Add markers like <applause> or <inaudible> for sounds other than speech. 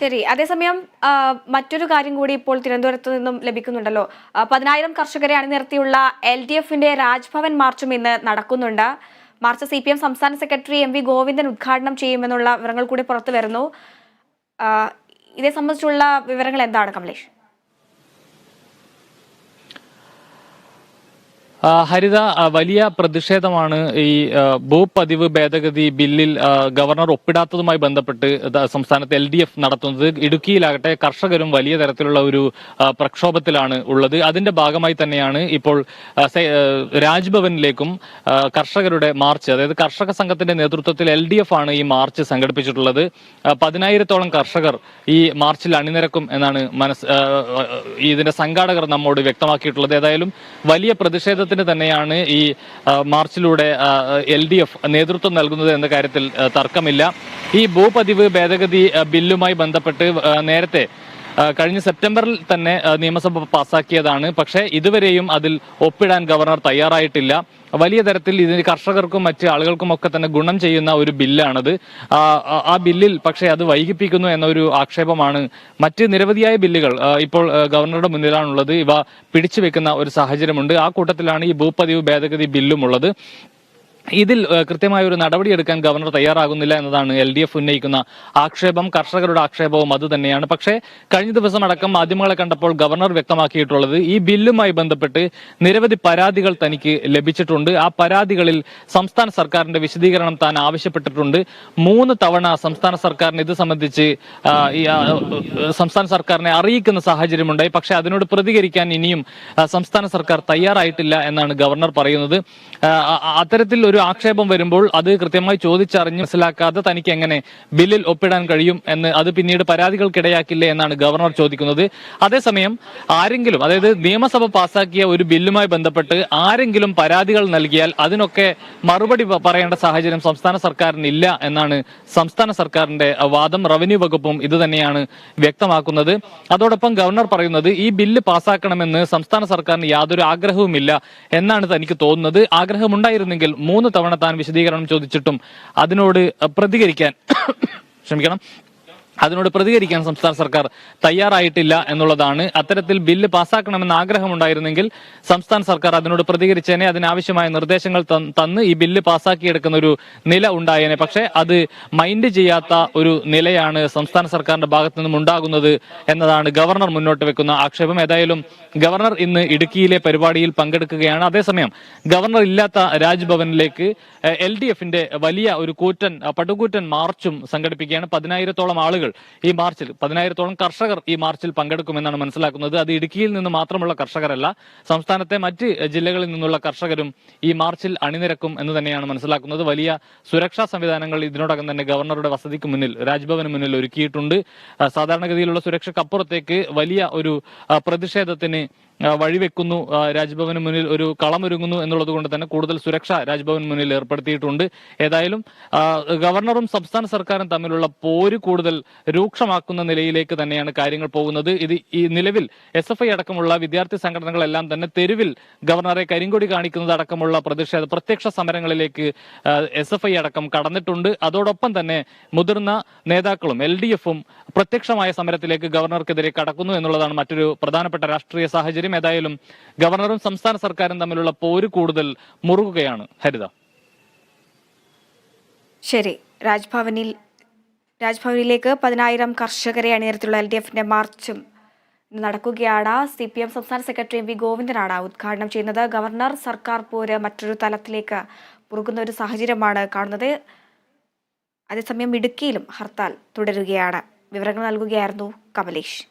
ശരി. അതേസമയം മറ്റൊരു കാര്യം കൂടി ഇപ്പോൾ തിരുവനന്തപുരത്ത് നിന്നും ലഭിക്കുന്നുണ്ടല്ലോ. പതിനായിരം കർഷകരെ അണിനിർത്തിയുള്ള എൽ ഡി എഫിന്റെ രാജ്ഭവൻ മാർച്ചും ഇന്ന് നടക്കുന്നുണ്ട്. മാർച്ച് സി പി എം സംസ്ഥാന സെക്രട്ടറി എം വി ഗോവിന്ദൻ ഉദ്ഘാടനം ചെയ്യുമെന്നുള്ള വിവരങ്ങൾ കൂടി പുറത്തു വരുന്നു ഇതേ സംബന്ധിച്ചുള്ള വിവരങ്ങൾ എന്താണ് കമലേഷ്? ഹരിത വലിയ പ്രതിഷേധമാണ് ഈ ഭൂപതിവ് ഭേദഗതി ബില്ലിൽ ഗവർണർ ഒപ്പിടാത്തതുമായി ബന്ധപ്പെട്ട് സംസ്ഥാനത്ത് എൽ ഡി എഫ് നടത്തുന്നത്. ഇടുക്കിയിലാകട്ടെ കർഷകരും വലിയ തരത്തിലുള്ള ഒരു പ്രക്ഷോഭത്തിലാണ് ഉള്ളത്. അതിന്റെ ഭാഗമായി തന്നെയാണ് ഇപ്പോൾ രാജ്ഭവനിലേക്കും കർഷകരുടെ മാർച്ച് അതായത് കർഷക സംഘത്തിന്റെ നേതൃത്വത്തിൽ എൽ ഡി എഫ് ആണ് ഈ മാർച്ച് സംഘടിപ്പിച്ചിട്ടുള്ളത്. പതിനായിരത്തോളം കർഷകർ ഈ മാർച്ചിൽ അണിനിരക്കും എന്നാണ് മനസ് ഇതിന്റെ സംഘാടകർ നമ്മോട് വ്യക്തമാക്കിയിട്ടുള്ളത്. ഏതായാലും വലിയ പ്രതിഷേധത്തിന് തന്നെയാണ് ഈ മാർച്ചിലൂടെ എൽ ഡി എഫ് നേതൃത്വം നൽകുന്നത് എന്ന കാര്യത്തിൽ തർക്കമില്ല. ഈ ഭൂപതിവ് ഭേദഗതി ബില്ലുമായി ബന്ധപ്പെട്ട് നേരത്തെ കഴിഞ്ഞ സെപ്റ്റംബറിൽ തന്നെ നിയമസഭ പാസാക്കിയതാണ്. പക്ഷേ ഇതുവരെയും അതിൽ ഒപ്പിടാൻ ഗവർണർ തയ്യാറായിട്ടില്ല. വലിയ തരത്തിൽ ഇതിന് കർഷകർക്കും മറ്റ് ആളുകൾക്കും ഒക്കെ തന്നെ ഗുണം ചെയ്യുന്ന ഒരു ബില്ലാണത്. ആ, ബില്ലിൽ പക്ഷേ അത് വൈകിപ്പിക്കുന്നു എന്നൊരു ആക്ഷേപമാണ്. മറ്റ് നിരവധിയായ ബില്ലുകൾ ഇപ്പോൾ ഗവർണറുടെ മുന്നിലാണുള്ളത്. ഇവ പിടിച്ചു വെക്കുന്ന ഒരു സാഹചര്യമുണ്ട്. ആ കൂട്ടത്തിലാണ് ഈ ഭൂപതിവ് ഭേദഗതി ബില്ലും ഉള്ളത്. ഇതിൽ കൃത്യമായ ഒരു നടപടിയെടുക്കാൻ ഗവർണർ തയ്യാറാകുന്നില്ല എന്നതാണ് എൽ ഡി എഫ് ഉന്നയിക്കുന്ന ആക്ഷേപം. കർഷകരുടെ ആക്ഷേപവും അത് തന്നെയാണ്. പക്ഷേ കഴിഞ്ഞ ദിവസം അടക്കം മാധ്യമങ്ങളെ കണ്ടപ്പോൾ ഗവർണർ വ്യക്തമാക്കിയിട്ടുള്ളത് ഈ ബില്ലുമായി ബന്ധപ്പെട്ട് നിരവധി പരാതികൾ തനിക്ക് ലഭിച്ചിട്ടുണ്ട്. ആ പരാതികളിൽ സംസ്ഥാന സർക്കാരിന്റെ വിശദീകരണം താൻ ആവശ്യപ്പെട്ടിട്ടുണ്ട്. മൂന്ന് തവണ സംസ്ഥാന സർക്കാരിന് ഇത് സംബന്ധിച്ച് സംസ്ഥാന സർക്കാരിനെ അറിയിക്കുന്ന സാഹചര്യമുണ്ടായി. പക്ഷേ അതിനോട് പ്രതികരിക്കാൻ ഇനിയും സംസ്ഥാന സർക്കാർ തയ്യാറായിട്ടില്ല എന്നാണ് ഗവർണർ പറയുന്നത്. അത്തരത്തിൽ ഒരു ആക്ഷേപം വരുമ്പോൾ അത് കൃത്യമായി ചോദിച്ചറിഞ്ഞ് മനസ്സിലാക്കാതെ തനിക്ക് എങ്ങനെ ബില്ലിൽ ഒപ്പിടാൻ കഴിയും എന്ന് അത് പിന്നീട് പരാതികൾക്കിടയാക്കില്ലേ എന്നാണ് ഗവർണർ ചോദിക്കുന്നത്. അതേസമയം ആരെങ്കിലും അതായത് നിയമസഭ പാസാക്കിയ ഒരു ബില്ലുമായി ബന്ധപ്പെട്ട് ആരെങ്കിലും പരാതികൾ നൽകിയാൽ അതിനൊക്കെ മറുപടി പറയേണ്ട സാഹചര്യം സംസ്ഥാന സർക്കാരിന് ഇല്ല എന്നാണ് സംസ്ഥാന സർക്കാരിന്റെ വാദം. റവന്യൂ വകുപ്പും ഇത് തന്നെയാണ് വ്യക്തമാക്കുന്നത്. അതോടൊപ്പം ഗവർണർ പറയുന്നത് ഈ ബില്ല് പാസ്സാക്കണമെന്ന് സംസ്ഥാന സർക്കാരിന് യാതൊരു ആഗ്രഹവുമില്ല എന്നാണ് തനിക്ക് തോന്നുന്നത്. ആഗ്രഹമുണ്ടായിരുന്നെങ്കിൽ മൂന്ന് തവണ താൻ വിശദീകരണം ചോദിച്ചിട്ടും അതിനോട് പ്രതികരിക്കാൻ <coughs> ക്ഷമിക്കണം അതിനോട് പ്രതികരിക്കാൻ സംസ്ഥാന സർക്കാർ തയ്യാറായിട്ടില്ല എന്നുള്ളതാണ്. അത്തരത്തിൽ ബില്ല് പാസാക്കണമെന്ന് ആഗ്രഹമുണ്ടായിരുന്നെങ്കിൽ സംസ്ഥാന സർക്കാർ അതിനോട് പ്രതികരിച്ചേനെ അതിനാവശ്യമായ നിർദ്ദേശങ്ങൾ തന്ന് ഈ ബില്ല് പാസ്സാക്കിയെടുക്കുന്ന ഒരു നില ഉണ്ടായേനെ. പക്ഷേ അത് മൈൻഡ് ചെയ്യാത്ത ഒരു നിലയാണ് സംസ്ഥാന സർക്കാരിന്റെ ഭാഗത്തു നിന്നും ഉണ്ടാകുന്നത് എന്നതാണ് ഗവർണർ മുന്നോട്ട് വെക്കുന്ന ആക്ഷേപം. ഏതായാലും ഗവർണർ ഇന്ന് ഇടുക്കിയിലെ പരിപാടിയിൽ പങ്കെടുക്കുകയാണ്. അതേസമയം ഗവർണർ ഇല്ലാത്ത രാജ്ഭവനിലേക്ക് എൽ വലിയ ഒരു കൂറ്റൻ പടുകൂറ്റൻ മാർച്ചും സംഘടിപ്പിക്കുകയാണ്. പതിനായിരത്തോളം ആളുകൾ ഈ മാർച്ചിൽ പതിനായിരത്തോളം കർഷകർ ഈ മാർച്ചിൽ പങ്കെടുക്കുമെന്നാണ് മനസ്സിലാക്കുന്നത്. അത് ഇടുക്കിയിൽ നിന്ന് മാത്രമുള്ള കർഷകരല്ല സംസ്ഥാനത്തെ മറ്റ് ജില്ലകളിൽ നിന്നുള്ള കർഷകരും ഈ മാർച്ചിൽ അണിനിരക്കും എന്ന് തന്നെയാണ് മനസ്സിലാക്കുന്നത്. വലിയ സുരക്ഷാ സംവിധാനങ്ങൾ ഇതിനോടകം തന്നെ ഗവർണറുടെ വസതിക്ക് മുന്നിൽ രാജ്ഭവന് മുന്നിൽ ഒരുക്കിയിട്ടുണ്ട്. സാധാരണഗതിയിലുള്ള സുരക്ഷയ്ക്കപ്പുറത്തേക്ക് വലിയ ഒരു പ്രതിഷേധത്തിന് വഴിവെക്കുന്നു. രാജ്ഭവന് മുന്നിൽ ഒരു കളമൊരുങ്ങുന്നു എന്നുള്ളത് കൊണ്ട് തന്നെ കൂടുതൽ സുരക്ഷ രാജ്ഭവൻ മുന്നിൽ ഏർപ്പെടുത്തിയിട്ടുണ്ട്. ഏതായാലും ഗവർണറും സംസ്ഥാന സർക്കാരും തമ്മിലുള്ള പോര് കൂടുതൽ രൂക്ഷമാക്കുന്ന നിലയിലേക്ക് തന്നെയാണ് കാര്യങ്ങൾ പോകുന്നത്. ഇത് ഈ നിലവിൽ എസ് എഫ് ഐ അടക്കമുള്ള വിദ്യാർത്ഥി സംഘടനകളെല്ലാം തന്നെ തെരുവിൽ ഗവർണറെ കരിങ്കൊടി കാണിക്കുന്നത് അടക്കമുള്ള പ്രതിഷേധ പ്രത്യക്ഷ സമരങ്ങളിലേക്ക് എസ് എഫ് ഐ അടക്കം കടന്നിട്ടുണ്ട്. അതോടൊപ്പം തന്നെ മുതിർന്ന നേതാക്കളും എൽ ഡി എഫും പ്രത്യക്ഷമായ സമരത്തിലേക്ക് ഗവർണർക്കെതിരെ കടക്കുന്നു എന്നുള്ളതാണ് മറ്റൊരു പ്രധാനപ്പെട്ട രാഷ്ട്രീയ സാഹചര്യം. ഏതായാലും ഗവർണറും സംസ്ഥാന സർക്കാരും തമ്മിലുള്ള പോര് കൂടുതൽ മുറുകുകയാണ്. ഹരിത. ശരി. രാജ്ഭവനിൽ രാജ്ഭവനിലേക്ക് പതിനായിരം കർഷകരെ അണിനിരത്തിയുള്ള എൽ ഡി എഫിന്റെ മാർച്ചും നടക്കുകയാണ്. സി പി എം സംസ്ഥാന സെക്രട്ടറി എം വി ഗോവിന്ദനാണ് ഉദ്ഘാടനം ചെയ്യുന്നത്. ഗവർണർ സർക്കാർ പോര് മറ്റൊരു തലത്തിലേക്ക് മുറുകുന്ന ഒരു സാഹചര്യമാണ് കാണുന്നത്. അതേസമയം ഇടുക്കിയിലും ഹർത്താൽ തുടരുകയാണ്. വിവരങ്ങൾ നൽകുകയായിരുന്നു കമലേഷ്.